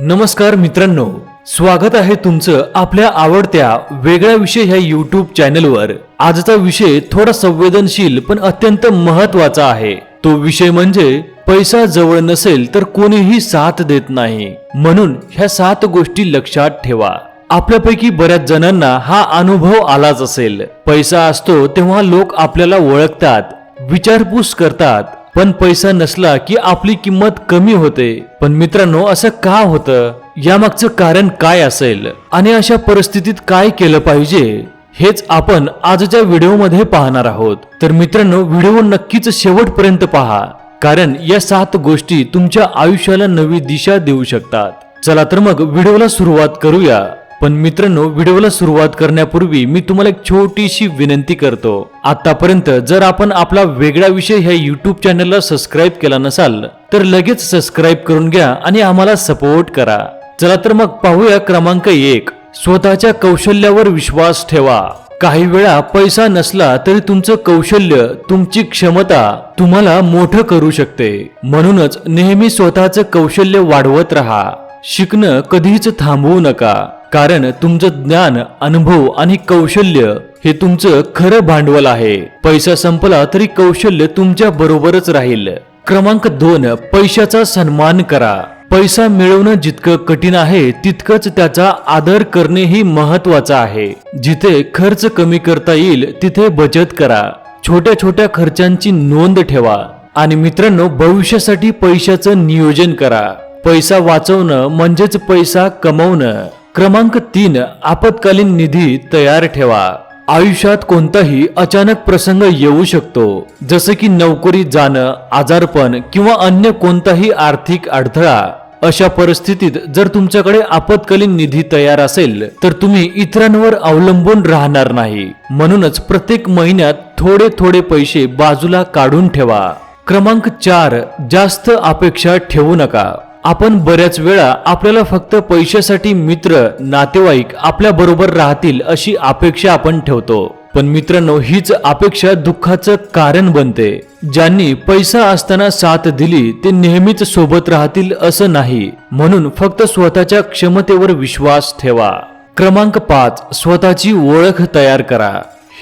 नमस्कार मित्रांनो स्वागत आहे तुमचं आपल्या आवडत्या वेगळा विषय ह्या युट्यूब चॅनलवर आजचा विषय थोडा संवेदनशील पण अत्यंत महत्त्वाचा आहे. तो विषय म्हणजे पैसा जवळ नसेल तर कोणीही साथ देत नाही. म्हणून ह्या सात गोष्टी लक्षात ठेवा. आपल्यापैकी बऱ्याच जणांना हा अनुभव आलाच असेल. पैसा असतो तेव्हा लोक आपल्याला ओळखतात विचारपूस करतात पण पैसा नसला की आपली किंमत कमी होते. पण मित्रांनो असं का होतं? यामागचं कारण काय असेल? आणि अशा परिस्थितीत काय केलं पाहिजे? हेच आपण आजच्या व्हिडिओमध्ये पाहणार आहोत. तर मित्रांनो व्हिडिओ नक्कीच शेवटपर्यंत पहा. कारण या सात गोष्टी तुमच्या आयुष्याला नवी दिशा देऊ शकतात. चला तर मग व्हिडिओला सुरुवात करूया. पण मित्रांनो व्हिडिओला सुरुवात करण्यापूर्वी मी तुम्हाला एक छोटीशी विनंती करतो. आतापर्यंत जर आपण आपला वेगळा विषय ह्या युट्यूब चॅनलला सबस्क्राईब केला नसाल तर लगेच सबस्क्राईब करून घ्या आणि आम्हाला सपोर्ट करा. चला तर मग पाहूया क्रमांक एक. स्वतःच्या कौशल्यावर विश्वास ठेवा. काही वेळा पैसा नसला तरी तुमचं कौशल्य तुमची क्षमता तुम्हाला मोठं करू शकते. म्हणूनच नेहमी स्वतःचं कौशल्य वाढवत राहा. शिकणं कधीच थांबवू नका. कारण तुमचं ज्ञान अनुभव आणि कौशल्य हे तुमचं खरं भांडवल आहे. पैसा संपला तरी कौशल्य तुमच्या बरोबरच राहील. क्रमांक दोन पैशाचा सन्मान करा. पैसा मिळवणं जितकं कठीण आहे तितकंच त्याचा आदर करणेही महत्वाचं आहे. जिथे खर्च कमी करता येईल तिथे बचत करा. छोट्या छोट्या खर्चांची नोंद ठेवा. आणि मित्रांनो भविष्यासाठी पैशाचं नियोजन करा. पैसा वाचवणं म्हणजेच पैसा कमवणं. क्रमांक तीन आपत्कालीन निधी तयार ठेवा. आयुष्यात कोणताही अचानक प्रसंग येऊ शकतो. जसं की नोकरी जाणं आजारपण किंवा अन्य कोणताही आर्थिक अडथळा. अशा परिस्थितीत जर तुमच्याकडे आपत्कालीन निधी तयार असेल तर तुम्ही इतरांवर अवलंबून राहणार नाही. म्हणूनच प्रत्येक महिन्यात थोडे थोडे पैसे बाजूला काढून ठेवा. क्रमांक चार जास्त अपेक्षा ठेवू नका. आपण बऱ्याच वेळा आपल्याला फक्त पैशासाठी मित्र नातेवाईक आपल्या बरोबर राहतील अशी अपेक्षा आपण ठेवतो. पण मित्रांनो हीच अपेक्षा दुःखाचं कारण बनते. ज्यांनी पैसा असताना साथ दिली ते नेहमीच सोबत राहतील असं नाही. म्हणून फक्त स्वतःच्या क्षमतेवर विश्वास ठेवा. क्रमांक पाच स्वतःची ओळख तयार करा.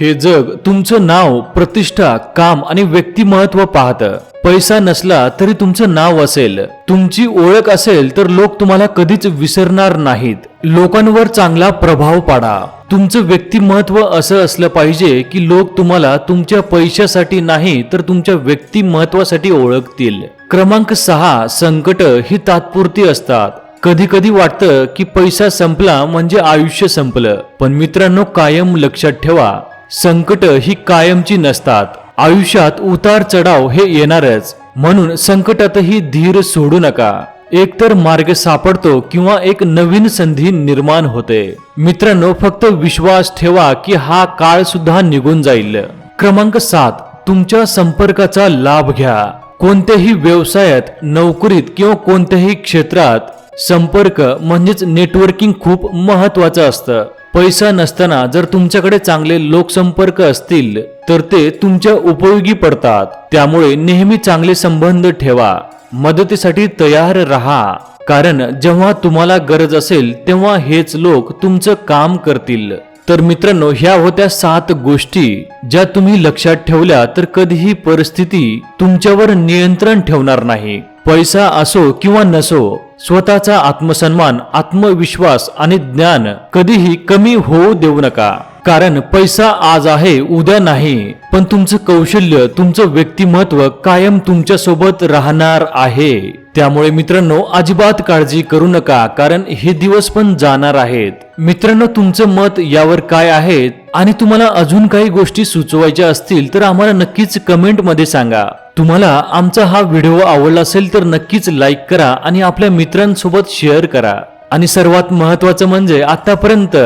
हे जग तुमचं नाव प्रतिष्ठा काम आणि व्यक्तिमत्व पाहतं. पैसा नसला तरी तुमचं नाव असेल. तुमची ओळख असेल तर लोक तुम्हाला कधीच विसरणार नाहीत. लोकांवर चांगला प्रभाव पाडा. तुमचं व्यक्तिमत्व असं असलं पाहिजे की लोक तुम्हाला तुमच्या पैशासाठी नाही तर तुमच्या व्यक्तिमत्वासाठी ओळखतील. क्रमांक सहा संकट ही तात्पुरती असतात. कधी कधी वाटतं की पैसा संपला म्हणजे आयुष्य संपलं. पण मित्रांनो कायम लक्षात ठेवा. संकट ही कायमची नसतात. आयुष्यात उतार चढाव हे येणारच. म्हणून संकटातही धीर सोडू नका. एकतर मार्ग सापडतो किंवा एक नवीन संधी निर्माण होते. मित्रांनो फक्त विश्वास ठेवा की हा काळ सुद्धा निघून जाईल. क्रमांक सात तुमच्या संपर्काचा लाभ घ्या. कोणत्याही व्यवसायात नोकरीत किंवा कोणत्याही क्षेत्रात संपर्क म्हणजेच नेटवर्किंग खूप महत्वाचं असतं. पैसा नसताना जर तुमच्याकडे चांगले लोकसंपर्क असतील तर ते तुमच्या उपयोगी पडतात. त्यामुळे नेहमी चांगले संबंध ठेवा. मदतीसाठी तयार राहा. कारण जेव्हा तुम्हाला गरज असेल तेव्हा हेच लोक तुमचं काम करतील. तर मित्रांनो ह्या होत्या सात गोष्टी ज्या तुम्ही लक्षात ठेवल्या तर कधीही परिस्थिती तुमच्यावर नियंत्रण ठेवणार नाही. पैसा असो किंवा नसो स्वतःचा आत्मसन्मान आत्मविश्वास आणि ज्ञान कधीही कमी होऊ देऊ नका. कारण पैसा आज आहे उद्या नाही. पण तुमचं कौशल्य तुमचं व्यक्तिमत्व कायम तुमच्यासोबत राहणार आहे. त्यामुळे मित्रांनो अजिबात काळजी करू नका कारण हे दिवस पण जाणार आहेत. मित्रांनो तुमचं मत यावर काय आहे? आणि तुम्हाला अजून काही गोष्टी सुचवायच्या असतील तर आम्हाला नक्कीच कमेंटमध्ये सांगा. तुम्हाला आमचा हा व्हिडिओ आवडला असेल तर नक्कीच लाईक करा आणि आपल्या मित्रांसोबत शेअर करा. आणि सर्वात महत्वाचं म्हणजे आतापर्यंत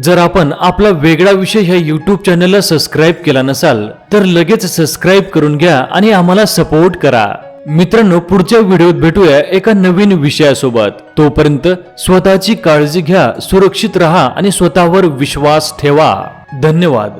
जर आपण आपला वेगळा विषय ह्या यूट्यूब चॅनलला सबस्क्राईब केला नसाल तर लगेच सबस्क्राईब करून घ्या आणि आम्हाला सपोर्ट करा. मित्रांनो पुढच्या व्हिडिओत भेटूया एका नवीन विषयासोबत. तोपर्यंत स्वतःची काळजी घ्या सुरक्षित रहा आणि स्वतःवर विश्वास ठेवा. धन्यवाद.